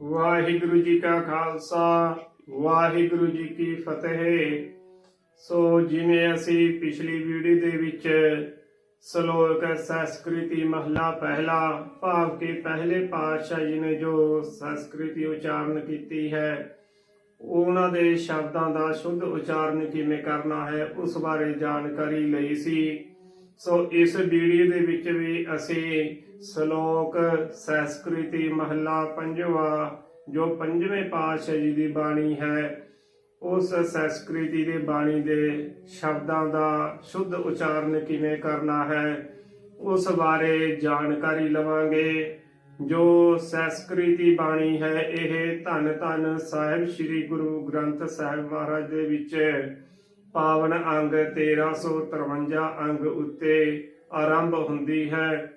ਵਾਹਿਗੁਰੂ ਜੀ ਕਾ ਖਾਲਸਾ, ਵਾਹਿਗੁਰੂ ਜੀ ਕੀ ਫਤਿਹ। ਸੋ ਜਿਵੇਂ ਅਸੀਂ ਪਿਛਲੀ ਵੀਡੀਓ ਦੇ ਵਿੱਚ ਸ਼ਲੋਕ ਸੰਸਕ੍ਰਿਤੀ ਮਹਲਾ ਪਹਿਲਾ ਭਾਵ ਕੇ ਪਹਿਲੇ ਪਾਤਸ਼ਾਹ ਜੀ ਨੇ ਜੋ ਸੰਸਕ੍ਰਿਤੀ ਉਚਾਰਨ ਕੀਤੀ ਹੈ, ਉਹਨਾਂ ਦੇ ਸ਼ਬਦਾਂ ਦਾ ਸ਼ੁੱਧ ਉਚਾਰਨ ਕਿਵੇਂ ਕਰਨਾ ਹੈ, ਉਸ ਬਾਰੇ ਜਾਣਕਾਰੀ ਲਈ ਸੀ। ਸੋ ਇਸ ਵੀਡੀਓ ਦੇ ਵਿੱਚ ਵੀ ਅਸੀਂ ਸ਼ਲੋਕ, ਸੰਸਕ੍ਰਿਤੀ, ਮਹੱਲਾ ਪੰਜਵਾ, ਜੋ ਪੰਜਵੇਂ ਪਾਤਸ਼ਾਹ ਜੀ ਦੀ ਬਾਣੀ ਹੈ, ਉਸ ਸੰਸਕ੍ਰਿਤੀ ਦੇ ਬਾਣੀ ਦੇ ਸ਼ਬਦਾਂ ਦਾ ਸ਼ੁੱਧ ਉਚਾਰਨ ਕਿਵੇਂ ਕਰਨਾ ਹੈ, ਉਸ ਬਾਰੇ ਜਾਣਕਾਰੀ ਲਵਾਂਗੇ। ਜੋ ਸੰਸਕ੍ਰਿਤੀ ਬਾਣੀ ਹੈ, ਇਹ ਧੰਨ ਧੰਨ ਸਾਹਿਬ, ਸ੍ਰੀ ਗੁਰੂ ਗ੍ਰੰਥ ਸਾਹਿਬ ਮਹਾਰਾਜ ਦੇ ਵਿੱਚ ਪਾਵਨ ਅੰਗ 1353 ਅੰਗ ਉੱਤੇ ਆਰੰਭ ਹੁੰਦੀ ਹੈ।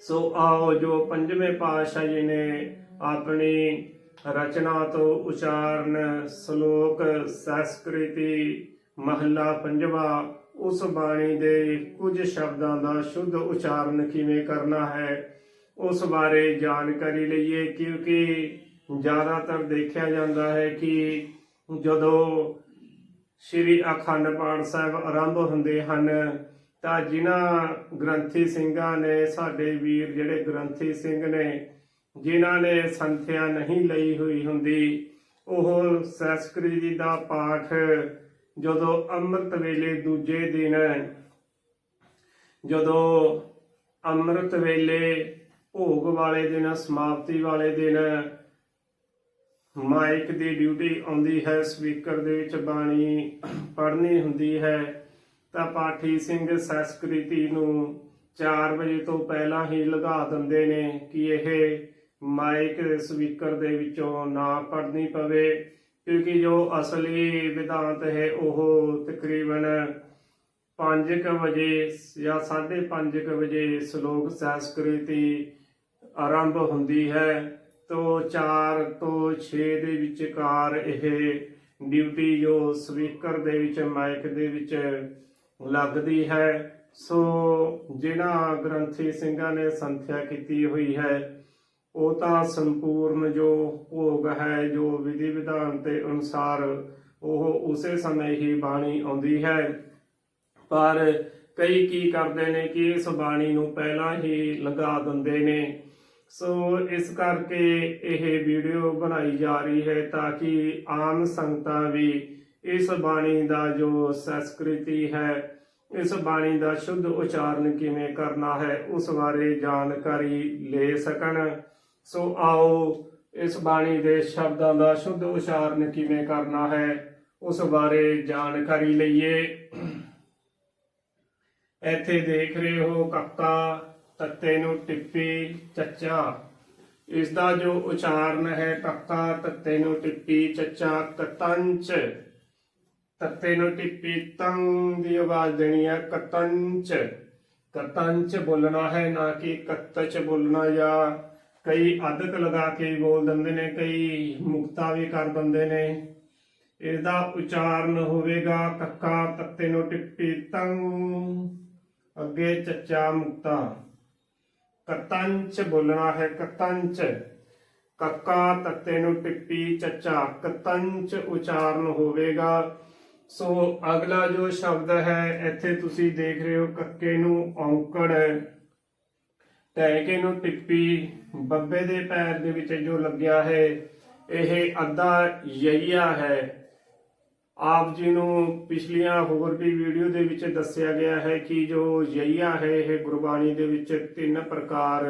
ਸੋ ਆਓ ਜੋ ਪੰਜਵੇਂ ਪਾਤਸ਼ਾਹ ਜੀ ਨੇ ਆਪਣੀ ਰਚਨਾ ਤੋਂ ਉਚਾਰਨ ਸ਼ਲੋਕ ਸੰਸਕ੍ਰਿਤੀ ਮਹੱਲਾ ਪੰਜਵਾ, ਉਸ ਬਾਣੀ ਦੇ ਕੁਝ ਸ਼ਬਦਾਂ ਦਾ ਸ਼ੁੱਧ ਉਚਾਰਨ ਕਿਵੇਂ ਕਰਨਾ ਹੈ, ਉਸ ਬਾਰੇ ਜਾਣਕਾਰੀ ਲਈਏ। ਕਿਉਂਕਿ ਜ਼ਿਆਦਾਤਰ ਦੇਖਿਆ ਜਾਂਦਾ ਹੈ ਕਿ ਜਦੋਂ ਸ਼੍ਰੀ ਅਖੰਡ ਪਾਠ ਸਾਹਿਬ ਆਰੰਭ ਹੁੰਦੇ ਹਨ। ਤਾਂ ਜਿਨ੍ਹਾਂ ਗ੍ਰੰਥੀ ਸਿੰਘਾਂ ਨੇ ਸਾਡੇ ਵੀਰ ਜਿਹੜੇ ਗ੍ਰੰਥੀ ਸਿੰਘ ਨੇ, ਜਿਨ੍ਹਾਂ ਨੇ ਸੰਥਿਆ ਨਹੀਂ ਲਈ ਹੋਈ ਹੁੰਦੀ, ਉਹ ਸ਼ੈਸਕਰੀ ਜੀ ਦਾ ਪਾਠ ਜਦੋਂ ਅੰਮ੍ਰਿਤ ਵੇਲੇ ਦੂਜੇ ਦਿਨ, ਜਦੋਂ ਅੰਮ੍ਰਿਤ ਵੇਲੇ ਭੋਗ ਵਾਲੇ ਦਿਨ, ਸਮਾਪਤੀ ਵਾਲੇ ਦਿਨ ਮਾਈਕ ਦੀ ਡਿਊਟੀ ਆਉਂਦੀ ਹੈ, ਸਪੀਕਰ ਦੇ ਵਿੱਚ ਬਾਣੀ ਪੜ੍ਹਨੀ ਹੁੰਦੀ ਹੈ। ਤਾਂ ਪਾਠੀ ਸਿੰਘ ਸੰਸਕ੍ਰਿਤੀ ਨੂੰ 4 ਵਜੇ ਤੋਂ ਪਹਿਲਾਂ ਹੀ ਲਗਾ ਦਿੰਦੇ ਨੇ ਕਿ ਇਹ ਮਾਈਕ ਸਪੀਕਰ ਦੇ ਵਿੱਚੋਂ ਨਾ ਪੜ੍ਹਨੀ ਪਵੇ, ਕਿਉਂਕਿ ਜੋ ਅਸਲੀ ਵਿਧਾਂਤ ਹੈ, ਉਹ ਤਕਰੀਬਨ 5:00 ਵਜੇ ਜਾਂ 5:30 ਵਜੇ ਸ਼ਲੋਕ ਸੰਸਕ੍ਰਿਤੀ ਆਰੰਭ ਹੁੰਦੀ ਹੈ। ਤੋਂ 4 ਤੋਂ 6 ਦੇ ਵਿਚਕਾਰ ਇਹ ਡਿਊਟੀ ਜੋ ਸਪੀਕਰ ਦੇ ਵਿੱਚ, ਮਾਈਕ ਦੇ ਵਿੱਚ ਲੱਗਦੀ ਹੈ। ਸੋ ਜਿਨ੍ਹਾਂ ਗ੍ਰੰਥੀ ਸਿੰਘਾਂ ਨੇ ਸੰਥਿਆ ਕੀਤੀ ਹੋਈ ਹੈ, ਉਹ ਤਾਂ ਸੰਪੂਰਨ ਜੋ ਭੋਗ ਹੈ, ਜੋ ਵਿਧੀ ਵਿਧਾਨ ਦੇ ਅਨੁਸਾਰ ਉਹ ਉਸੇ ਸਮੇਂ ਹੀ ਬਾਣੀ ਆਉਂਦੀ ਹੈ। ਪਰ ਕਈ ਕੀ ਕਰਦੇ ਨੇ ਕਿ ਇਸ ਬਾਣੀ ਨੂੰ ਪਹਿਲਾਂ ਹੀ ਲਗਾ ਦਿੰਦੇ ਨੇ। ਸੋ ਇਸ ਕਰਕੇ ਇਹ ਵੀਡੀਓ ਬਣਾਈ ਜਾ ਰਹੀ ਹੈ ਤਾਂ ਕਿ ਆਮ ਸੰਗਤਾਂ ਵੀ ਇਸ ਬਾਣੀ ਦਾ ਜੋ ਸੰਸਕ੍ਰਿਤੀ ਹੈ, ਇਸ ਬਾਣੀ ਦਾ ਸ਼ੁੱਧ ਉਚਾਰਨ ਕਿਵੇਂ ਕਰਨਾ ਹੈ, ਉਸ ਬਾਰੇ ਜਾਣਕਾਰੀ ਲੈ ਸਕਣ। ਸੋ ਆਓ ਇਸ ਬਾਣੀ ਦੇ ਸ਼ਬਦਾਂ ਦਾ ਸ਼ੁੱਧ ਉਚਾਰਨ ਕਿਵੇਂ ਕਰਨਾ ਹੈ, ਉਸ ਬਾਰੇ ਜਾਣਕਾਰੀ ਲਈਏ। ਇੱਥੇ ਦੇਖ ਰਹੇ ਹੋ ਕੱਕਾ ਤੱਤੇ ਨੂੰ ਟਿੱਪੀ ਚੱਚਾ। ਇਸ ਦਾ ਜੋ ਉਚਾਰਨ ਹੈ ਕੱਕਾ ਤੱਤੇ ਨੂੰ ਟਿੱਪੀ ਚੱਚਾ ਕਤੰਚ। ਤੱਤੇ ਨੂੰ ਟਿੱਪੀ ਤੰ ਦੀ ਆਵਾਜ਼ ਦੇਣੀ ਹੈ ਕਤੰਚ। ਕਤੰਚ ਬੋਲਣਾ ਹੈ ਨਾ ਕਿ ਕਤਚ ਬੋਲਣਾ ਜਾਂ ਕਈ ਅਦਕ ਲਗਾ ਕੇ ਬੋਲ ਦਿੰਦੇ ਨੇ, ਕਈ ਮੁਕਤਾ ਵੀ ਕਰ ਦਿੰਦੇ ਨੇ। ਇਸ ਉਚਾਰਨ ਹੋਵੇਗਾ ਕੱਕਾ, ਤੱਤੇ ਨੂੰ ਟਿੱਪੀ ਤੰ। ਅੱਗੇ ਚੱਚਾ ਮੁਕਤਾ। ਕਤੰਚ ਬੋਲਣਾ ਹੈ ਕਤੰਚ ਕੱਕਾ ਤੱਤੇ ਨੂੰ ਟਿੱਪੀ ਚੱਚਾ ਕਤੰਚ ਉਚਾਰਨ ਹੋਵੇਗਾ ਸੋ ਅਗਲਾ ਜੋ ਸ਼ਬਦ ਹੈ ਇੱਥੇ ਤੁਸੀਂ ਦੇਖ ਰਹੇ ਹੋ ਕੱਕੇ ਨੂੰ ਔਂਕੜ ਟੈਕੇ ਨੂੰ ਟਿੱਪੀ ਬੱਬੇ ਦੇ ਪੈਰ ਦੇ ਵਿੱਚ ਜੋ ਲੱਗਿਆ ਹੈ ਇਹ ਅੱਧਾ ਯਈਆ ਹੈ ਆਪ ਜੀ ਨੂੰ ਪਿਛਲੀਆਂ ਹੋਰ ਵੀ ਵੀਡੀਓ ਦੇ ਵਿੱਚ ਦੱਸਿਆ ਗਿਆ ਹੈ ਕਿ ਜੋ ਯਈਆ ਹੈ, ਇਹ ਗੁਰਬਾਣੀ ਦੇ ਵਿੱਚ ਤਿੰਨ ਪ੍ਰਕਾਰ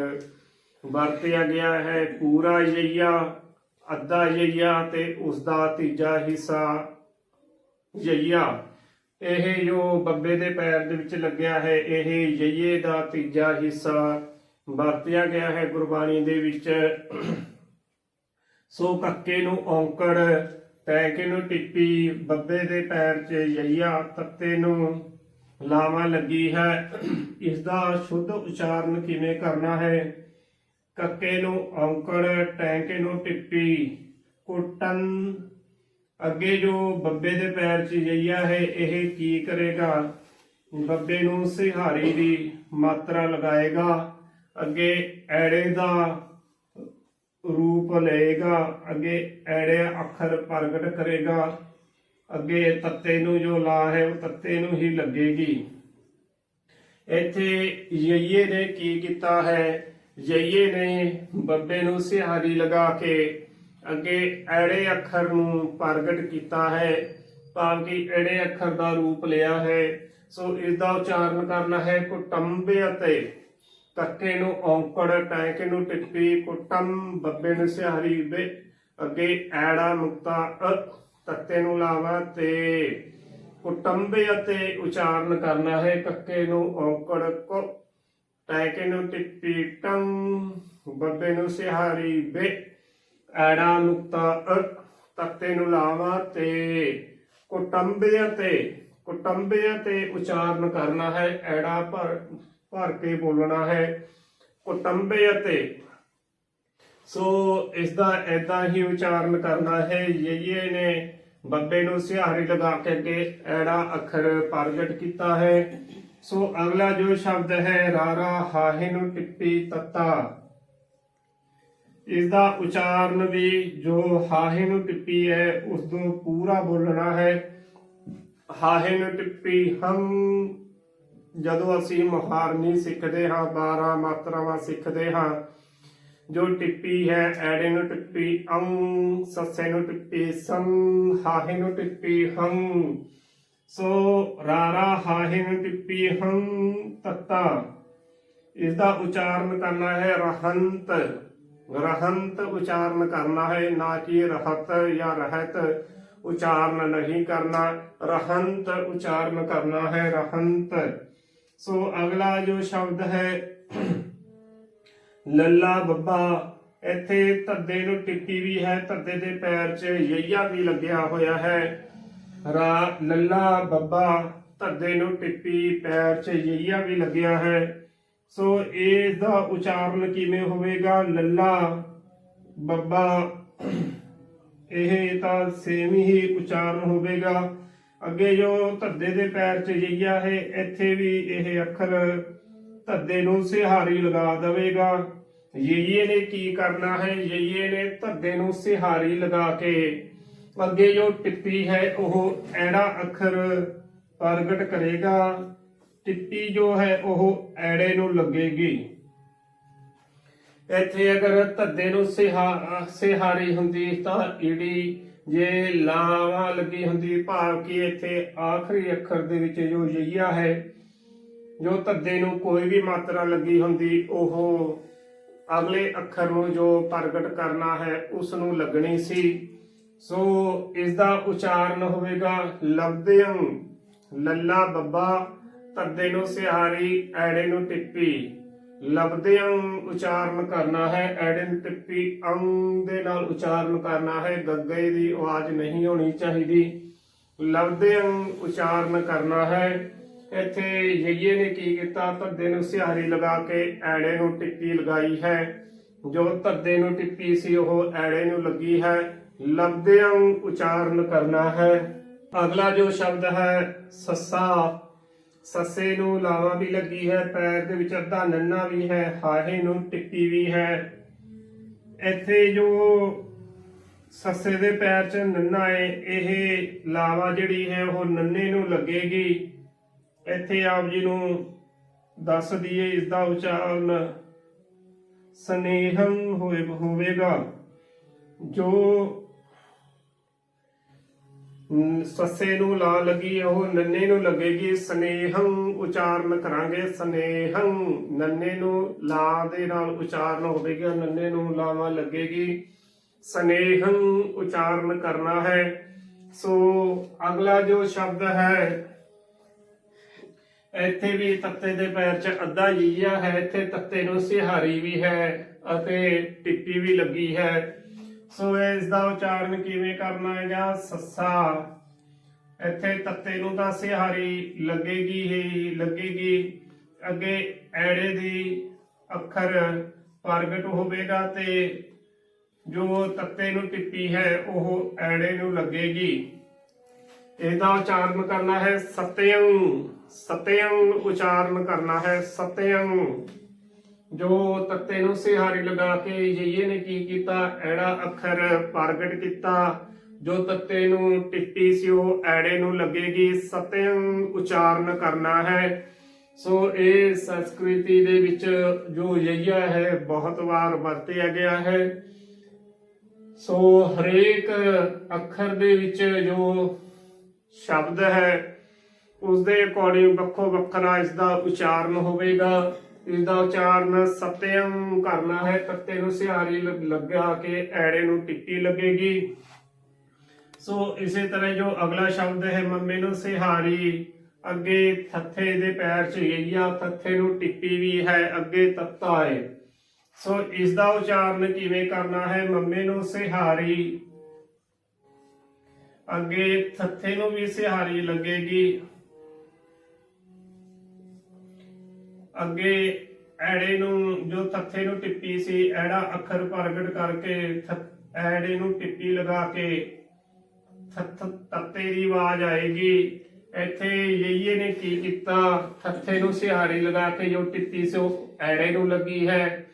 ਵਰਤਿਆ ਗਿਆ ਹੈ। ਪੂਰਾ ਯਈਆ ਅੱਧਾ ਯਈਆ ਤੇ ਉਸ ਦਾ ਤੀਜਾ ਹਿੱਸਾ ਯਈਆ ਇਹ ਜੋ ਬੱਬੇ ਦੇ ਪੈਰ ਦੇ ਵਿੱਚ ਲੱਗਿਆ ਹੈ, ਇਹ ਯਈਏ ਦਾ ਤੀਜਾ ਹਿੱਸਾ ਵਰਤਿਆ ਗਿਆ ਹੈ ਗੁਰਬਾਣੀ ਦੇ ਵਿੱਚ। ਸੋ ਕੱਕੇ ਨੂੰ ਔਂਕੜ ਟੈਕੇ ਨੂੰ ਟਿੱਪੀ, ਬੱਬੇ ਦੇ ਪੈਰ 'ਚ ਯਈਆ, ਤੱਤੇ ਨੂੰ ਲਾਵਾਂ ਲੱਗੀ ਹੈ। ਇਸ ਦਾ ਸ਼ੁੱਧ ਉਚਾਰਨ ਕਿਵੇਂ ਕਰਨਾ ਹੈ? ਕੱਕੇ ਨੂੰ ਔਂਕੜ, ਟੈਂਕੇ ਨੂੰ ਟਿੱਪੀ ਕੁੱਟਨ ਅੱਗੇ ਜੋ ਬੱਬੇ ਦੇ ਪੈਰ 'ਚ ਯਈਆ ਹੈ, ਇਹ ਕੀ ਕਰੇਗਾ? ਬੱਬੇ ਨੂੰ ਸਿਹਾਰੀ ਦੀ ਮਾਤਰਾ ਲਗਾਏਗਾ। ਅੱਗੇ ਐੜੇ ਦਾ ਰੂਪ ਲਏਗਾ, ਅੱਗੇ ਐੜੇ ਅੱਖਰ ਪ੍ਰਗਟ ਕਰੇਗਾ। ਅੱਗੇ ਤੱਤੇ ਨੂੰ ਜੋ ਲਾ ਹੈ ਉਹ ਤੱਤੇ ਨੂੰ ਹੀ ਲੱਗੇਗੀ। ਇੱਥੇ ਯਈਏ ਨੇ ਕੀ ਕੀਤਾ ਹੈ? ਯਈਏ ਨੇ ਬੱਬੇ ਨੂੰ ਸਿਹਾਰੀ ਲਗਾ ਕੇ ਅੱਗੇ ਐੜੇ ਅੱਖਰ ਨੂੰ ਪ੍ਰਗਟ ਕੀਤਾ ਹੈ। ਭਾਵ ਕਿ ਐੜੇ ਅੱਖਰ ਦਾ ਰੂਪ ਲਿਆ ਹੈ। ਸੋ ਇਸ ਦਾ ਉਚਾਰਨ ਕਰਨਾ ਹੈ ਕੁਟੰਬੇ ਅਤੇ ਕੱਕੇ ਨੂੰ ਔਂਕੜ, ਟੈਂਕੇ ਨੂੰ ਟਿੱਪੀ ਕੁਟੰਬ ਬੱਬੇ ਨੂੰ ਸਿਹਾਰੀ, ਬੇ ਅੱਗੇ ਐੜਾ ਨੁਕਤਾ ਤੱਤੇ ਨੂੰ ਲਾਵਾ ਤੇ। ਕੁਟੰਬੇ ਅਤੇ ਉਚਾਰਨ ਕਰਨਾ ਹੈ ਕੱਕੇ ਨੂੰ ਔਂਕੜ, ਕੋ, ਟੈਕੇ ਨੂੰ ਟਿੱਪੀ ਟੰ ਬੱਬੇ ਨੂੰ ਸਿਹਾਰੀ, ਬੇ ਐੜਾ ਨੁਕਤਾ, ਅ, ਤੱਤੇ ਨੂੰ ਲਾਵਾ ਤੇ। ਕੁਟੰਬੇ ਅਤੇ ਕੁਟੰਬੇ ਤੇ ਉਚਾਰਨ ਕਰਨਾ ਹੈ, ਐੜਾ ਭਰ ਭਰ ਕੇ ਬੋਲਣਾ ਹੈ ਕੁਟੰਬੇ ਅਤੇ। ਸੋ ਇਸ ਦਾ ਐਦਾਂ ਹੀ ਉਚਾਰਨ ਕਰਨਾ ਹੈ। ਯਈਏ ਨੇ ਬੱਬੇ ਨੂੰ ਸਿਹਾਰੀ ਲਗਾ ਕੇ ਅੱਗੇ ਐੜਾ ਅੱਖਰ ਪ੍ਰਗਟ ਕੀਤਾ ਹੈ। ਸੋ ਅਗਲਾ ਜੋ ਸ਼ਬਦ ਹੈ, ਰਾਰਾ ਹਾਹੇ ਨੂੰ ਟਿੱਪੀ ਤੱਤਾ। ਇਸ ਦਾ ਉਚਾਰਨ ਵੀ ਜੋ ਹਾਹੇ ਨੂੰ ਟਿੱਪੀ ਹੈ ਉਸ ਨੂੰ ਪੂਰਾ ਬੋਲਣਾ ਹੈ। ਹਾਹੇ ਨੂੰ ਟਿੱਪੀ ਹਮ ਜਦੋਂ ਅਸੀਂ ਮੁਹਾਰਨੀ ਸਿੱਖਦੇ ਹਾਂ 12 ਮਾਤਰਾਵਾਂ ਸਿੱਖਦੇ ਹਾਂ, ਜੋ ਟਿੱਪੀ ਹੈ, ਐੜੇ ਨੂੰ ਟਿੱਪੀ ਅੰਗ, ਸੱਸੇ ਨੂੰ ਟਿੱਪੀ ਸੰ ਹਾਹੇ ਨੂੰ ਟਿੱਪੀ ਹੰ ਸੋ ਰਾਰਾ ਹਾਹੇ ਨੂੰ ਟਿੱਪੀ ਹੰ ਤੱਤਾ। ਇਸ ਦਾ ਉਚਾਰਨ ਕਰਨਾ ਹੈ ਰਹੰਤ। ਰਹੰਤ ਉਚਾਰਨ ਕਰਨਾ ਹੈ, ਨਾ ਕਿ ਰਹਤ ਜਾਂ ਰਹਿਤ ਉਚਾਰਨ ਨਹੀਂ ਕਰਨਾ। ਰਹੰਤ ਉਚਾਰਨ ਕਰਨਾ ਹੈ, ਰਹੰਤ। ਸੋ ਅਗਲਾ ਜੋ ਸ਼ਬਦ ਹੈ, ਲੱਲਾ ਬੱਬਾ, ਇੱਥੇ ਧੱਦੇ ਨੂੰ ਟਿੱਪੀ ਵੀ ਹੈ ਧੱਦੇ ਦੇ ਪੈਰ 'ਚ ਯਈਆ ਵੀ ਲੱਗਿਆ ਹੋਇਆ ਹੈ। ਰਾ, ਲੱਲਾ ਬੱਬਾ ਧੱਦੇ ਨੂੰ ਟਿੱਪੀ ਪੈਰ 'ਚ ਯਈਆ ਵੀ ਲੱਗਿਆ ਹੈ। ਸੋ ਇਸ ਦਾ ਉਚਾਰਨ ਕਿਵੇਂ ਹੋਵੇਗਾ? ਲੱਲਾ ਬੱਬਾ, ਇਹ ਤਾਂ ਸੇਮ ਹੀ ਉਚਾਰਨ ਹੋਵੇਗਾ। ਅੱਗੇ ਜੋ ਧੱਦੇ ਦੇ ਪੈਰ 'ਚ ਯਈਆ ਹੈ, ਇੱਥੇ ਵੀ ਇਹ ਅੱਖਰ ਧੱਦੇ ਨੂੰ ਸਿਹਾਰੀ ਲਗਾ ਦੇਵੇਗਾ। ਯਈਏ ਨੇ ਕੀ ਕਰਨਾ ਹੈ? ਯਈਏ ਨੇ ਧੱਦੇ ਨੂੰ ਸਿਹਾਰੀ ਲਗਾ ਕੇ ਅੱਗੇ ਜੋ ਟਿੱਪੀ ਹੈ, ਉਹ ਐੜਾ ਅੱਖਰ ਪ੍ਰਗਟ ਕਰੇਗਾ। ਟਿੱਪੀ ਜੋ ਹੈ, ਉਹ ਐੜੇ ਨੂੰ ਲੱਗੇਗੀ। ਇੱਥੇ ਅਗਰ ਧੱਦੇ ਨੂੰ ਸਿਹਾ, ਸਿਹਾਰੀ ਹੁੰਦੀ ਤਾਂ ਈੜੀ ਜੇ ਲਾਵਾਂ ਲੱਗੀ ਹੁੰਦੀ, ਭਾਵ ਕਿ ਇੱਥੇ ਆਖਰੀ ਅੱਖਰ ਦੇ ਵਿੱਚ ਜੋ ਯਈਆ ਹੈ, ਜੋ ਧੱਦੇ ਨੂੰ ਕੋਈ ਵੀ ਮਾਤਰਾ ਲੱਗੀ ਹੁੰਦੀ, ਉਹ ਅਗਲੇ ਅੱਖਰ ਨੂੰ ਜੋ ਪ੍ਰਗਟ ਕਰਨਾ ਹੈ, ਉਸ ਨੂੰ ਲੱਗਣੀ ਸੀ। ਸੋ ਇਸ ਦਾ ਉਚਾਰਨ ਹੋਵੇਗਾ ਲਬਦਿਆਂ ਲੱਲਾ ਬੱਬਾ, ਧੱਦੇ ਨੂੰ ਸਿਹਾਰੀ, ਐੜੇ ਨੂੰ ਟਿੱਪੀ। ਲਬਦਿਆਂ ਉਚਾਰਨ ਕਰਨਾ ਹੈ ਐੜੇ ਅੰਗ ਦੇ ਨਾਲ ਉਚਾਰਨ ਕਰਨਾ ਹੈ, ਗੱਗੇ ਦੀ ਆਵਾਜ਼ ਨਹੀਂ ਹੋਣੀ ਚਾਹੀਦੀ। ਲਬਦਿਆਂ ਉਚਾਰਨ ਕਰਨਾ ਹੈ। ਇੱਥੇ ਯਈਏ ਨੇ ਕੀ ਕੀਤਾ, ਧੱਦੇ ਨੂੰ ਸਿਹਾਰੀ ਲਗਾ ਕੇ ਐੜੇ ਨੂੰ ਟਿੱਪੀ ਲਗਾਈ ਹੈ। ਜੋ ਧੱਦੇ ਨੂੰ ਟਿੱਪੀ ਸੀ, ਉਹ ਐੜੇ ਨੂੰ ਲੱਗੀ ਹੈ। ਲਬਦਿਆਂ ਉਚਾਰਨ ਕਰਨਾ ਹੈ। ਅਗਲਾ ਜੋ ਸ਼ਬਦ ਹੈ, ਸੱਸਾ। ਸੱਸੇ ਨੂੰ ਲਾਵਾ ਵੀ ਲੱਗੀ ਹੈ, ਪੈਰ ਦੇ ਵਿੱਚ ਅੱਧਾ ਨੰਨਾ ਵੀ ਹੈ, ਹਾਹੇ ਨੂੰ ਟਿੱਪੀ ਵੀ ਹੈ। ਇੱਥੇ ਜੋ ਸੱਸੇ ਦੇ ਪੈਰ 'ਚ ਨੰਨਾ ਹੈ ਇਹ ਲਾਵਾ ਜਿਹੜੀ ਹੈ, ਉਹ ਨੰਨੇ ਨੂੰ ਲੱਗੇਗੀ। ਇੱਥੇ ਆਪ ਜੀ ਨੂੰ ਦੱਸ ਦਈਏ ਇਸ ਦਾ ਉਚਾਰਨ, ਸਨੇਹੰ ਹੋਏ, ਹੋਵੇਗਾ, ਜੋ ਸੱਸੇ ਨੂੰ ਲਾ ਲੱਗੀ, ਉਹ ਨੰਨੇ ਨੂੰ ਲੱਗੇਗੀ, ਸਨੇਹੰ ਉਚਾਰਨ ਕਰਾਂਗੇ, ਸਨੇਹੰ ਨੰਨੇ ਨੂੰ ਲਾ ਦੇ ਨਾਲ ਉਚਾਰਨ ਹੋਵੇਗਾ ਨੰਨੇ ਨੂੰ ਲਾਵਾ ਲੱਗੇਗੀ, ਸਨੇਹੰ ਉਚਾਰਨ ਕਰਨਾ ਹੈ। ਸੋ ਅਗਲਾ ਜੋ ਸ਼ਬਦ ਹੈ, ਇੱਥੇ ਵੀ ਤੱਤੇ ਦੇ ਪੈਰ 'ਚ ਅੱਧਾ ਜੀਆ ਹੈ, ਇੱਥੇ ਤੱਤੇ ਨੂੰ ਸਿਹਾਰੀ ਵੀ ਹੈ ਅਤੇ ਟਿੱਪੀ ਵੀ ਲੱਗੀ ਹੈ। ਸੋ ਇਸ ਦਾ ਉਚਾਰਨ ਕਿਵੇਂ ਕਰਨਾ ਹੈਗਾ ਸੱਸਾ, ਇੱਥੇ ਤੱਤੇ ਨੂੰ ਤਾਂ ਸਿਹਾਰੀ ਲੱਗੇਗੀ ਹੀ ਲੱਗੇਗੀ, ਅੱਗੇ ਐੜੇ ਦੀ ਅੱਖਰ ਪ੍ਰਗਟ ਹੋਵੇਗਾ ਤੇ ਜੋ ਤੱਤੇ ਨੂੰ ਟਿੱਪੀ ਹੈ ਉਹ ਐੜੇ ਨੂੰ ਲੱਗੇਗੀ। ਇਹਦਾ ਉਚਾਰਨ ਕਰਨਾ ਹੈ ਸਤਯੰ ਸਤਯੰ ਉਚਾਰਨ ਕਰਨਾ ਹੈ ਸਤਯੰ ਜੋ ਤੱਤੇ ਨੂੰ ਸਿਹਾਰੀ ਲਗਾ ਕੇ ਯਈਏ ਨੇ ਕੀ ਕੀਤਾ? ਐੜਾ ਅੱਖਰ ਪ੍ਰਗਟ ਕੀਤਾ। ਜੋ ਤੱਤੇ ਨੂੰ ਟਿੱਪੀ ਸੀ ਐੜੇ ਨੂੰ ਲੱਗੇਗੀ। ਸਤਿਅੰ ਉਚਾਰਨ ਕਰਨਾ ਹੈ। ਸੋ ਇਹ ਸੰਸਕ੍ਰਿਤੀ ਦੇ ਵਿੱਚ ਜੋ ਯਈਆ ਹੈ, ਬਹੁਤ ਵਾਰ ਵਰਤਿਆ ਗਿਆ ਹੈ। ਸੋ ਹਰੇਕ ਅੱਖਰ ਦੇ ਵਿੱਚ ਜੋ ਸ਼ਬਦ ਹੈ ਉਸ ਦੇ ਅਕੋਰਡਿੰਗ ਵੱਖੋ ਵੱਖਰਾ ਇਸ ਦਾ ਉਚਾਰਨ ਹੋਵੇਗਾ। ਇਸ ਦਾ ਉਚਾਰਨ ਸਤਿਅਮ ਕਰਨਾ ਹੈ। ਤੱਤੇ ਨੂੰ ਸਿਹਾਰੀ ਲ- ਲਗਾ ਕੇ ਐੜੇ ਨੂੰ ਟਿੱਪੀ ਲੱਗੇਗੀ। ਸੋ ਇਸੇ ਤਰ੍ਹਾਂ ਜੋ ਅਗਲਾ ਸ਼ਬਦ ਹੈ, ਮੰਮੇ ਨੂੰ ਸਿਹਾਰੀ, ਅੱਗੇ ਥੱਥੇ ਦੇ ਪੈਰ ਚ ਯਈਆ ਥੱਥੇ ਨੂੰ ਟਿੱਪੀ ਵੀ ਹੈ, ਅੱਗੇ ਤੱਤਾ ਹੈ ਸੋ ਇਸ ਦਾ ਉਚਾਰਨ ਕਿਵੇਂ ਕਰਨਾ ਹੈ? ਮੰਮੇ ਨੂੰ ਸਿਹਾਰੀ, ਅੱਗੇ ਥੱਥੇ ਨੂੰ ਵੀ ਸਿਹਾਰੀ ਲੱਗੇਗੀ। ਅੱਗੇ ਐੜੇ ਨੂੰ, ਜੋ ਥੱਥੇ ਨੂੰ ਟਿੱਪੀ ਸੀ, ਐੜਾ ਅੱਖਰ ਪ੍ਰਗਟ ਕਰਕੇ ਐੜੇ ਨੂੰ ਟਿੱਪੀ ਲਗਾ ਕੇ ਥ- ਤੱਤੇ ਦੀ ਆਵਾਜ਼ ਆਏਗੀ। ਇੱਥੇ ਯਈਏ ਨੇ ਕੀ ਕੀਤਾ? ਥੱਥੇ ਨੂੰ ਸਿਹਾਰੀ ਲਗਾ ਕੇ ਜੋ ਟਿੱਪੀ ਸੀ, ਉਹ ਐੜੇ ਨੂੰ ਲੱਗੀ ਹੈ।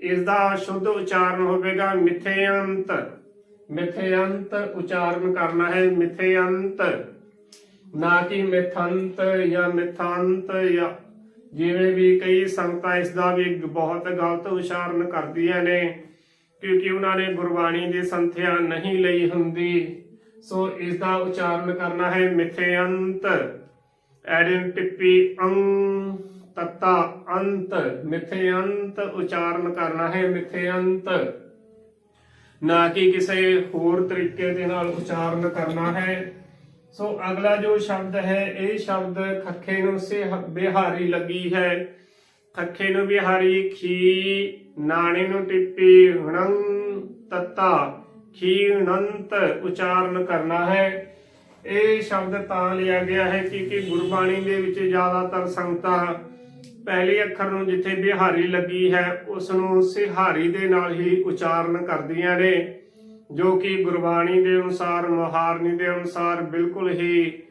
ਇਸ ਦਾ ਸ਼ੁੱਧ ਉਚਾਰਨ ਹੋਵੇਗਾ ਮਿਥਯੰਤ ਮਿਥਯੰਤ ਉਚਾਰਨ ਕਰਨਾ ਹੈ ਮਿਥਯੰਤ ਨਾ ਕਿ ਮਿਥੰਤ ਜਾਂ ਮਿਥਾਂਤ ਜਾਂ ਜਿਵੇਂ ਵੀ ਕਈ ਸੰਗਤਾਂ ਇਸ ਦਾ ਵੀ ਬਹੁਤ ਗਲਤ ਉਚਾਰਨ ਕਰਦੀਆਂ ਨੇ, ਕਿਉਂਕਿ ਉਹਨਾਂ ਨੇ ਗੁਰਬਾਣੀ ਦੀ ਸੰਥਿਆ ਨਹੀਂ ਲਈ ਹੁੰਦੀ। ਸੋ ਇਸ ਦਾ ਉਚਾਰਨ ਕਰਨਾ ਹੈ ਮਿਥਯੰਤ ਐਡਨ ਟਿੱਪੀ ਅੰਗ, ਤਤਾ ਅੰਤ। ਮਿਥਯੰਤ ਉਚਾਰਨ ਕਰਨਾ ਹੈ ਮਿਥਯੰਤ ਨਾ ਕਿ ਕਿਸੇ ਹੋਰ ਤਰੀਕੇ ਦੇ ਨਾਲ ਉਚਾਰਨ ਕਰਨਾ ਹੈ। ਸੋ ਅਗਲਾ ਜੋ ਸ਼ਬਦ ਹੈ, ਇਹ ਸ਼ਬਦ ਖੱਖੇ ਨੂੰ ਸੇ ਬਿਹਾਰੀ ਲੱਗੀ ਹੈ। ਖੱਖੇ ਨੂੰ ਬਿਹਾਰੀ ਖੀ ਨਾਣੇ ਨੂੰ ਟਿੱਪੀ ਹਣੰ ਤਤਾ ਖੀਣੰਤ ਉਚਾਰਨ ਕਰਨਾ ਹੈ। ਇਹ ਸ਼ਬਦ ਤਾਂ ਲਿਆ ਗਿਆ ਹੈ ਕਿਉਂਕਿ ਗੁਰਬਾਣੀ ਦੇ ਵਿੱਚ ਜ਼ਿਆਦਾਤਰ ਸੰਗਤਾਂ ਪਹਿਲੇ ਅੱਖਰ ਨੂੰ ਜਿੱਥੇ ਬਿਹਾਰੀ ਲੱਗੀ ਹੈ ਉਸ ਨੂੰ ਸਿਹਾਰੀ ਦੇ ਨਾਲ ਹੀ ਉਚਾਰਨ ਕਰਦੀਆਂ ਨੇ। ਜੋ ਕਿ ਗੁਰਬਾਣੀ ਦੇ ਅਨੁਸਾਰ, ਮੁਹਾਰਨੀ ਦੇ ਅਨੁਸਾਰ ਬਿਲਕੁਲ ਹੀ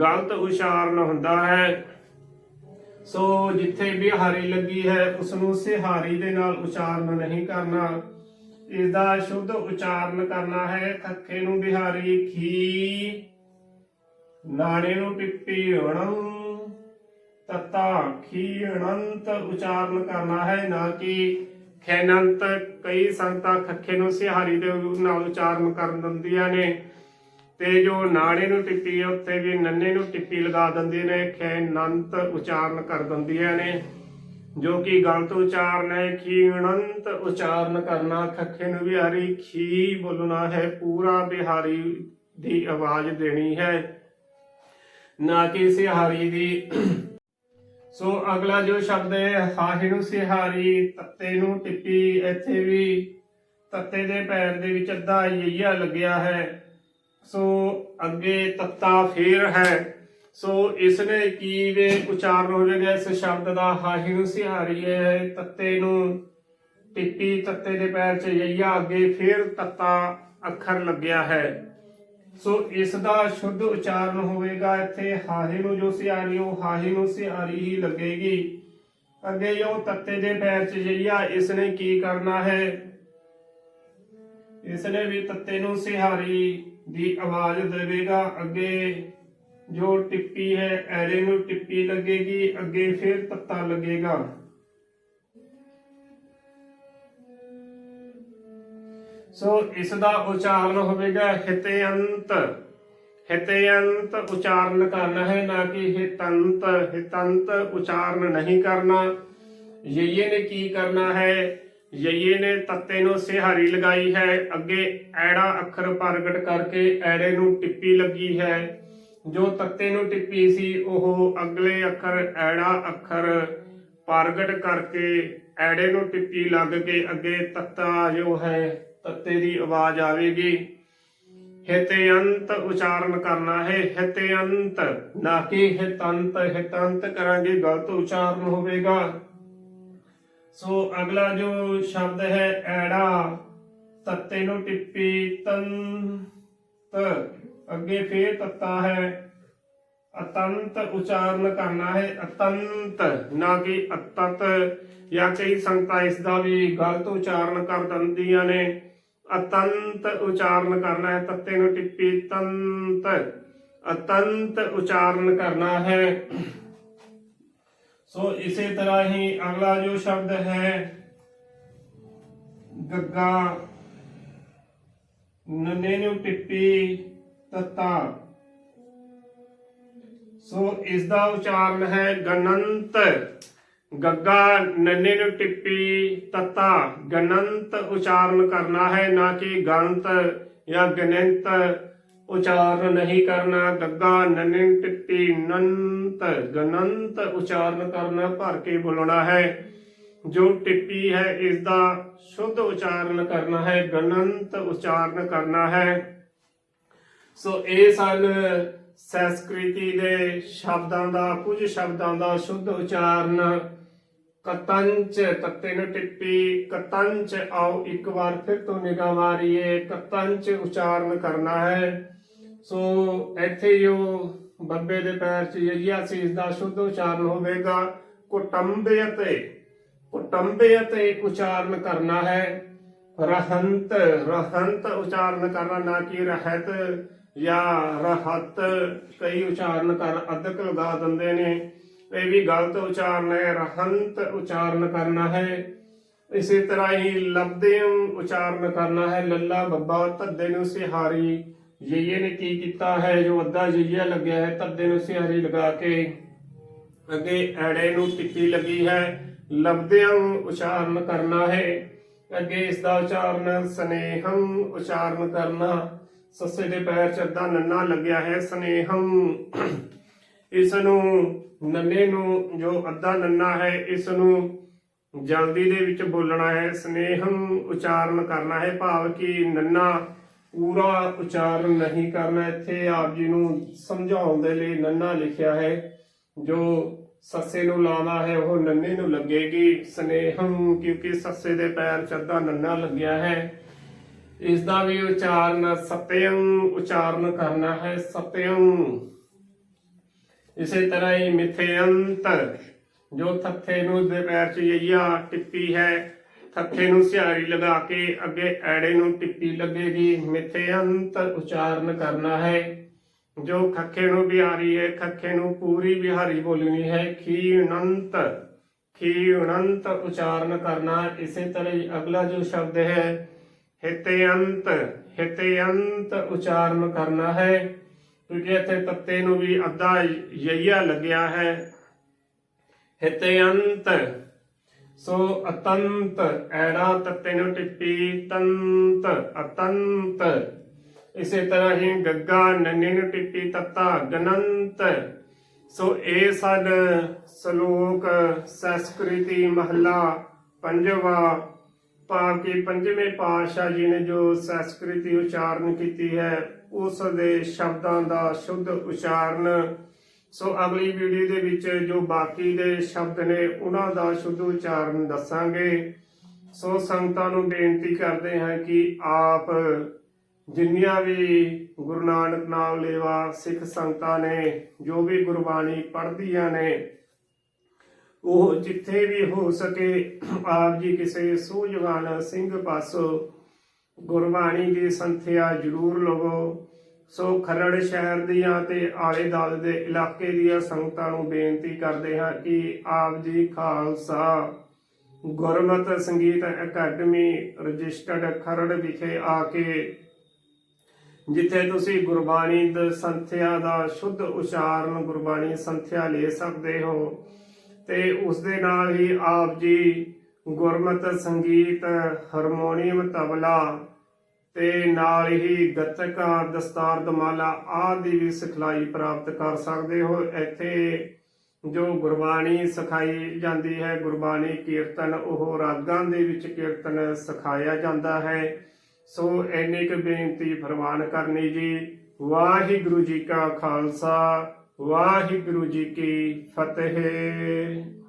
ਗਲਤ ਉਚਾਰਨ ਹੁੰਦਾ ਹੈ। ਸੋ ਜਿੱਥੇ ਬਿਹਾਰੀ ਲੱਗੀ ਹੈ ਉਸ ਨੂੰ ਸਿਹਾਰੀ ਦੇ ਨਾਲ ਉਚਾਰਨ ਨਹੀਂ ਕਰਨਾ। ਇਸ ਦਾ ਸ਼ੁੱਧ ਉਚਾਰਨ ਕਰਨਾ ਹੈ। ਖੱਖੇ ਨੂੰ ਬਿਹਾਰੀ ਖੀ ਨਾਣੇ ਨੂੰ ਟਿੱਪੀ ਹਣੰ ਤਤਾ ਖੀ ਅਨੰਤ ਉਚਾਰਨ ਕਰਨਾ ਹੈ? ਨਾ ਕਿ ਖੈਨੰਤ ਕਈ ਸੰਗਤਾਂ ਖੱਖੇ ਨੂੰ ਸਿਹਾਰੀ ਦੇ ਨਾਲ ਉਚਾਰਨ ਕਰਨ ਦਿੰਦੀਆਂ ਨੇ ਤੇ ਜੋ ਨਾੜੇ ਨੂੰ ਟਿੱਪੀ ਹੈ, ਵੀ ਨੰਨੇ ਨੂੰ ਟਿੱਪੀ ਲਗਾ ਦਿੰਦੇ ਨੇ ਖੈਨੰਤ ਉਚਾਰਨ ਕਰ ਦਿੰਦੀਆਂ ਨੇ। ਜੋ ਕਿ ਗਲਤ ਉਚਾਰਨ ਹੈ ਖੀ ਅਨੰਤ ਉਚਾਰਨ ਕਰਨਾ ਖੱਖੇ ਨੂੰ ਬਿਹਾਰੀ ਖੀ ਬੋਲਣਾ ਹੈ ਪੂਰਾ ਬਿਹਾਰੀ ਦੀ ਆਵਾਜ਼ ਦੇਣੀ ਹੈ। ਨਾ ਕਿ ਸਿਹਾਰੀ ਦੀ ਸੋ ਅਗਲਾ ਜੋ ਸ਼ਬਦ ਹੈ ਹਾਹੇ ਨੂੰ ਸਿਹਾਰੀ, ਤੱਤੇ ਨੂੰ ਟਿੱਪੀ, ਇੱਥੇ ਵੀ ਤੱਤੇ ਦੇ ਪੈਰ ਦੇ ਵਿੱਚ ਅੱਧਾ ਯਈਆ ਲੱਗਿਆ ਹੈ। ਸੋ ਅੱਗੇ ਤੱਤਾ ਫੇਰ ਹੈ। ਸੋ ਇਸ ਨੇ ਕੀ ਵੇ ਉਚਾਰਨ ਹੋ ਜਾਏਗਾ ਇਸ ਸ਼ਬਦ ਦਾ ਹਾਹੇ ਨੂੰ ਸਿਹਾਰੀ ਹੈ, ਤੱਤੇ ਨੂੰ ਟਿੱਪੀ, ਤੱਤੇ ਦੇ ਪੈਰ 'ਚ ਯਈਆ ਅੱਗੇ ਫੇਰ ਤੱਤਾ ਅੱਖਰ ਲੱਗਿਆ ਹੈ। ਸੋ ਇਸ ਦਾ ਸ਼ੁੱਧ ਉਚਾਰਨ ਹੋਵੇਗਾ ਇੱਥੇ, ਹਾਹੇ ਨੂੰ ਜੋ ਸਿਆਰੀ, ਉਹ ਹਾਹੇ ਨੂੰ ਸਿਆਰੀ ਹੀ ਲੱਗੇਗੀ। ਅੱਗੇ ਜੋ ਤੱਤੇ ਦੇ ਪੈਰ 'ਚ ਜਈਆ ਇਸ ਨੇ ਕੀ ਕਰਨਾ ਹੈ? ਇਸ ਨੇ ਵੀ ਤੱਤੇ ਨੂੰ ਸਿਹਾਰੀ ਦੀ ਆਵਾਜ਼ ਦੇਵੇਗਾ। ਅੱਗੇ ਜੋ ਟਿੱਪੀ ਹੈ, ਐਰੇ ਨੂੰ ਟਿੱਪੀ ਲੱਗੇਗੀ, ਅੱਗੇ ਫਿਰ ਤੱਤਾ ਲੱਗੇਗਾ। ਸੋ ਇਸ ਦਾ ਉਚਾਰਨ ਹੋਵੇਗਾ ਹਿਤਯੰਤ। ਹਿਤਯੰਤ ਉਚਾਰਨ ਕਰਨਾ ਹੈ, ਨਾ ਕਿ ਹਿਤੰਤ। ਹਿਤੰਤ ਉਚਾਰਨ ਨਹੀਂ ਕਰਨਾ। ਯਈਏ ਨੇ ਕੀ ਕਰਨਾ ਹੈ? ਯਈਏ ਨੇ ਤੱਤੇ ਨੂੰ ਸਿਹਾਰੀ ਲਗਾਈ ਹੈ। ਅੱਗੇ ਐੜਾ ਅੱਖਰ ਪ੍ਰਗਟ ਕਰਕੇ ਐੜੇ ਨੂੰ ਟਿੱਪੀ ਲੱਗੀ ਹੈ। ਜੋ ਤੱਤੇ ਨੂੰ ਟਿੱਪੀ ਸੀ, ਉਹ ਅਗਲੇ ਅੱਖਰ ਐੜਾ ਅੱਖਰ ਪ੍ਰਗਟ ਕਰਕੇ ਐੜੇ ਨੂੰ ਟਿੱਪੀ ਲੱਗ ਕੇ ਅੱਗੇ ਤੱਤਾ ਜੋ ਹੈ ਤੱਤੇ ਦੀ ਆਵਾਜ਼ ਆਵੇਗੀ। ਹਿਤਯੰਤ ਉਚਾਰਨ ਕਰਨਾ ਹੈ। ਹਿਤਯੰਤ ਨਾ ਕਿ ਹਿਤੰਤ। ਹਿਤੰਤ ਕਰਾਂਗੇ, ਗਲਤ ਉਚਾਰਨ ਹੋਵੇਗਾ। ਸੋ ਅਗਲਾ ਜੋ ਸ਼ਬਦ ਹੈ, ਐੜਾ, ਤੱਤੇ ਨੂੰ ਟਿੱਪੀ ਤਨ ਤ ਅੱਗੇ ਫੇਰ ਤੱਤਾ ਹੈ। ਅਤੰਤ ਉਚਾਰਨ ਕਰਨਾ ਹੈ। ਅਤੰਤ। ਨਾ ਕਿ ਅਤਤ। ਜਾਂ ਕਈ ਸੰਗਤਾਂ ਇਸ ਦਾ ਵੀ ਗਲਤ ਉਚਾਰਨ ਕਰ ਦਿੰਦੀਆਂ ਨੇ। ਅਤੰਤ ਉਚਾਰਨ ਕਰਨਾ ਹੈ, ਤੱਤੇ ਨੂੰ ਟਿੱਪੀ ਤੰਤ, ਅਤੰਤ ਉਚਾਰਨ ਕਰਨਾ ਹੈ। ਸੋ ਇਸੇ ਤਰ੍ਹਾਂ ਹੀ ਅਗਲਾ ਜੋ ਸ਼ਬਦ ਹੈ, ਗੱਗਾ, ਨੰਨੇ ਨੂੰ ਟਿੱਪੀ ਤਤਾ। ਸੋ ਇਸ ਦਾ ਉਚਾਰਨ ਹੈ ਗਨੰਤ। ਗੱਗਾ ਨੰਨੇ ਨੂੰ ਟਿੱਪੀ ਤਤਾ ਗਨੰਤ ਉਚਾਰਨ ਕਰਨਾ ਹੈ, ਨਾ ਕਿ ਗਣਤ ਜਾਂ ਗਨੰਤ ਉਚਾਰਨ ਨਹੀਂ ਕਰਨਾ। ਗੱਗਾ ਨੰਨੇ ਨੂੰ ਟਿੱਪੀ ਨੰਤ ਗਨੰਤ ਉਚਾਰਨ ਕਰਨਾ ਭਰ ਕੇ ਬੋਲਣਾ ਹੈ। ਜੋ ਟਿੱਪੀ ਹੈ ਇਸ ਦਾ ਸ਼ੁੱਧ ਉਚਾਰਨ ਕਰਨਾ ਹੈ ਗਨੰਤ ਉਚਾਰਨ ਕਰਨਾ ਹੈ। ਸੋ ਇਹ ਸਨ ਸੰਸਕ੍ਰਿਤੀ ਦੇ ਸ਼ਬਦਾਂ ਦਾ, ਕੁਝ ਸ਼ਬਦਾਂ ਦਾ ਸ਼ੁੱਧ ਉਚਾਰਨ। ਕਤੰਚ ਤੱਤੇ ਨੂੰ ਟਿੱਪੀ, ਕਤੰਚ ਆਓ ਇੱਕ ਵਾਰ ਫਿਰ ਤੋਂ ਨਿਗਾਹ ਮਾਰੀਏ, ਕਤੰਚ ਉਚਾਰਨ ਕਰਨਾ ਹੈ। ਸੋ ਇੱਥੇ ਜੋ ਬੱਬੇ ਦੇ ਪੈਰ 'ਚ ਯਈਆ ਸੀ ਦਾ ਸ਼ੁੱਧ ਉਚਾਰਨ ਹੋਵੇਗਾ। ਕੁਟੰਬਯਤੇ ਕੁਟੰਬਯਤੇ ਉਚਾਰਨ ਕਰਨਾ ਹੈ। ਰਹੰਤ ਰਹੰਤ ਉਚਾਰਨ ਕਰਨਾ ਨਾ ਕਿ ਰਹਿਤ, ਜਾਂ ਰਹਤ ਕਈ ਉਚਾਰਨ ਕਰ ਅਧਕ ਲਗਾ ਦਿੰਦੇ ਨੇ। ਇਹ ਵੀ ਗਲਤ ਉਚਾਰਨ ਹੈ, ਰਹੰਤ ਉਚਾਰਨ ਕਰਨਾ ਹੈ। ਇਸੇ ਤਰ੍ਹਾਂ ਹੀ ਲਬਦੇਮ ਉਚਾਰਨ ਕਰਨਾ ਹੈ, ਲੱਲਾ ਬੱਬਾ ਧੱਦੇ ਨੂੰ ਸਿਹਾਰੀ। ਯਈਏ ਨੇ ਕੀ ਕੀਤਾ ਹੈ, ਜੋ ਅੱਧਾ ਯਈਆ ਲੱਗਿਆ ਹੈ, ਧੱਦੇ ਨੂੰ ਸਿਹਾਰੀ ਲਗਾ ਕੇ। ਅੱਗੇ ਐੜੇ ਨੂੰ ਟਿੱਕੀ ਲੱਗੀ ਹੈ ਲਬਦਿਆਂ ਉਚਾਰਨ ਕਰਨਾ ਹੈ। ਅੱਗੇ ਇਸ ਦਾ ਉਚਾਰਨ ਸਨੇਹੰ ਉਚਾਰਨ ਕਰਨਾ। ਸੱਸੇ ਦੇ ਪੈਰ ਚ ਅੱਧਾ ਨੰਨਾ ਲੱਗਿਆ ਹੈ, ਸਨੇਹੰ ਇਸ ਨੂੰ ਨੰਨੇ ਨੂੰ ਜੋ ਅੱਧਾ ਨੰਨਾ ਹੈ ਇਸ ਨੂੰ ਜਲਦੀ ਦੇ ਵਿੱਚ ਬੋਲਣਾ ਹੈ। ਸਨੇਹੰ ਉਚਾਰਨ ਕਰਨਾ ਹੈ, ਭਾਵ ਕਿ ਨੰਨਾ ਪੂਰਾ ਉਚਾਰਨ ਨਹੀਂ ਕਰਨਾ। ਇੱਥੇ ਆਪ ਜੀ ਨੂੰ ਸਮਝਾਉਣ ਦੇ ਲਈ ਨੰਨਾ ਲਿਖਿਆ ਹੈ, ਜੋ ਸੱਸੇ ਨੂੰ ਲਾਣਾ ਹੈ, ਉਹ ਨੰਨੇ ਨੂੰ ਲੱਗੇਗੀ। ਸਨੇਹੰ ਕਿਉਂਕਿ ਸੱਸੇ ਦੇ ਪੈਰ ਚ ਅੱਧਾ ਨੰਨਾ ਲੱਗਿਆ ਹੈ। ਇਸ ਦਾ ਵੀ ਉਚਾਰਨ ਸਤਯੰ ਉਚਾਰਨ ਕਰਨਾ ਹੈ। ਸਤਯੰ ਇਸੇ ਤਰ੍ਹਾਂ ਹੀ ਮਿਥਯੰਤ ਜੋ ਥੱਥੇ ਨੂੰ ਦੇ ਪੈਰ 'ਚ ਯਈਆ ਟਿੱਪੀ ਹੈ, ਥੱਥੇ ਨੂੰ ਸਿਹਾਰੀ ਲਗਾ ਕੇ ਅੱਗੇ ਐੜੇ ਨੂੰ ਟਿੱਪੀ ਲੱਗੇਗੀ। ਮਿਥਯੰਤ ਉਚਾਰਨ ਕਰਨਾ ਹੈ। ਜੋ ਖੱਖੇ ਨੂੰ ਬਿਹਾਰੀ ਹੈ, ਖੱਖੇ ਨੂੰ ਪੂਰੀ ਬਿਹਾਰੀ ਬੋਲਣੀ ਹੈ। ਖੀ ਅਨੰਤ ਉਚਾਰਨ ਕਰਨਾ, ਇਸੇ ਤਰ੍ਹਾਂ ਹੀ ਅਗਲਾ ਜੋ ਸ਼ਬਦ ਹੈ ਹਿਤਯੰਤ ਹਿਤਯੰਤ ਉਚਾਰਨ ਕਰਨਾ ਹੈ। ਕਿਉਂਕਿ ਇੱਥੇ ਤੱਤੇ ਨੂੰ ਵੀ ਅੱਧਾ ਯਈਆ ਲੱਗਿਆ ਹੈ। ਹਿਤਯੰਤ ਸੋ ਅਤੰਤ, ਐੜਾ ਤੱਤੇ ਨੂੰ ਟਿੱਪੀ ਤੰਤ, ਅਤੰਤ। ਇਸੇ ਤਰ੍ਹਾਂ ਹੀ ਗੱਗਾ ਨੰਨੇ ਨੂੰ ਟਿੱਪੀ ਤੱਤਾ ਗਨੰਤ। ਸੋ ਇਹ ਸਨ ਸ਼ਲੋਕ ਸੰਸਕ੍ਰਿਤੀ ਮਹਲਾ ਪੰਜਵਾ ਭਾਵ ਕਿ ਪੰਜਵੇਂ ਪਾਤਸ਼ਾਹ ਜੀ ਨੇ ਜੋ ਸੰਸਕ੍ਰਿਤੀ ਉਚਾਰਨ ਕੀਤੀ ਹੈ। ਉਸ ਦੇ ਸ਼ਬਦਾਂ ਦਾ ਸ਼ੁੱਧ ਉਚਾਰਨ। ਸੋ ਅਗਲੀ ਵੀਡੀਓ ਦੇ ਵਿੱਚ ਜੋ ਬਾਕੀ ਦੇ ਸ਼ਬਦ ਨੇ, ਉਹਨਾਂ ਦਾ ਸ਼ੁੱਧ ਉਚਾਰਨ ਦੱਸਾਂਗੇ। ਸੋ ਸੰਗਤਾਂ ਨੂੰ ਬੇਨਤੀ ਕਰਦੇ ਹਾਂ ਕਿ ਆਪ ਜਿੰਨੀਆਂ ਵੀ ਗੁਰੂ ਨਾਨਕ ਨਾਮ ਲੇਵਾ ਸਿੱਖ ਸੰਗਤਾਂ ਨੇ, ਜੋ ਵੀ ਗੁਰਬਾਣੀ ਪੜ੍ਹਦੀਆਂ ਨੇ, ਉਹ ਜਿੱਥੇ ਵੀ ਹੋ ਸਕੇ, ਆਪ ਜੀ ਕਿਸੇ ਸੂਝਵਾਨ ਸਿੰਘ ਪਾਸੋਂ ਗੁਰਬਾਣੀ ਦੀ ਸੰਥਿਆ ਜ਼ਰੂਰ ਲਵੋ। ਸੋ ਖਰੜ ਸ਼ਹਿਰ ਦੀਆਂ ਤੇ ਆਲੇ ਦਾਲੇ ਦੇ ਇਲਾਕੇ ਦੀਆਂ ਸੰਗਤਾਂ ਨੂੰ ਬੇਨਤੀ ਕਰਦੇ ਹਾਂ ਕਿ ਆਪ ਜੀ ਖਾਲਸਾ, ਗੁਰਮਤਿ ਸੰਗੀਤ ਅਕੈਡਮੀ, ਰਜਿਸਟਰਡ ਖਰੜ ਵਿਖੇ ਆ ਕੇ, ਜਿੱਥੇ ਤੁਸੀਂ ਗੁਰਬਾਣੀ ਦੀ ਸੰਥਿਆ ਦਾ ਸ਼ੁੱਧ ਉਚਾਰਨ, ਗੁਰਬਾਣੀ ਸੰਥਿਆ ਲੈ ਸਕਦੇ ਹੋ। ਤੇ ਉਸ ਦੇ ਨਾਲ ਹੀ ਆਪ ਜੀ ਗੁਰਮਤਿ ਸੰਗੀਤ, ਹਾਰਮੋਨੀਅਮ, ਤਬਲਾ ਤੇ ਨਾਲ ਹੀ ਗੱਤਕਾ, ਦਸਤਾਰ, ਦਮਾਲਾ ਆਦਿ ਵੀ ਸਿਖਲਾਈ ਪ੍ਰਾਪਤ ਕਰ ਸਕਦੇ ਹੋ। ਇੱਥੇ ਜੋ ਗੁਰਬਾਣੀ ਸਿਖਾਈ ਜਾਂਦੀ ਹੈ, ਗੁਰਬਾਣੀ ਕੀਰਤਨ, ਉਹ ਰਾਗਾਂ ਦੇ ਵਿੱਚ ਕੀਰਤਨ ਸਿਖਾਇਆ ਜਾਂਦਾ ਹੈ। ਸੋ ਇੰਨੀ ਕੁ ਬੇਨਤੀ ਫਰਮਾਨ ਕਰਨੀ ਜੀ, ਵਾਹਿਗੁਰੂ ਜੀ ਕਾ ਖਾਲਸਾ, ਵਾਹਿਗੁਰੂ ਜੀ ਕੀ ਫਤਿਹ।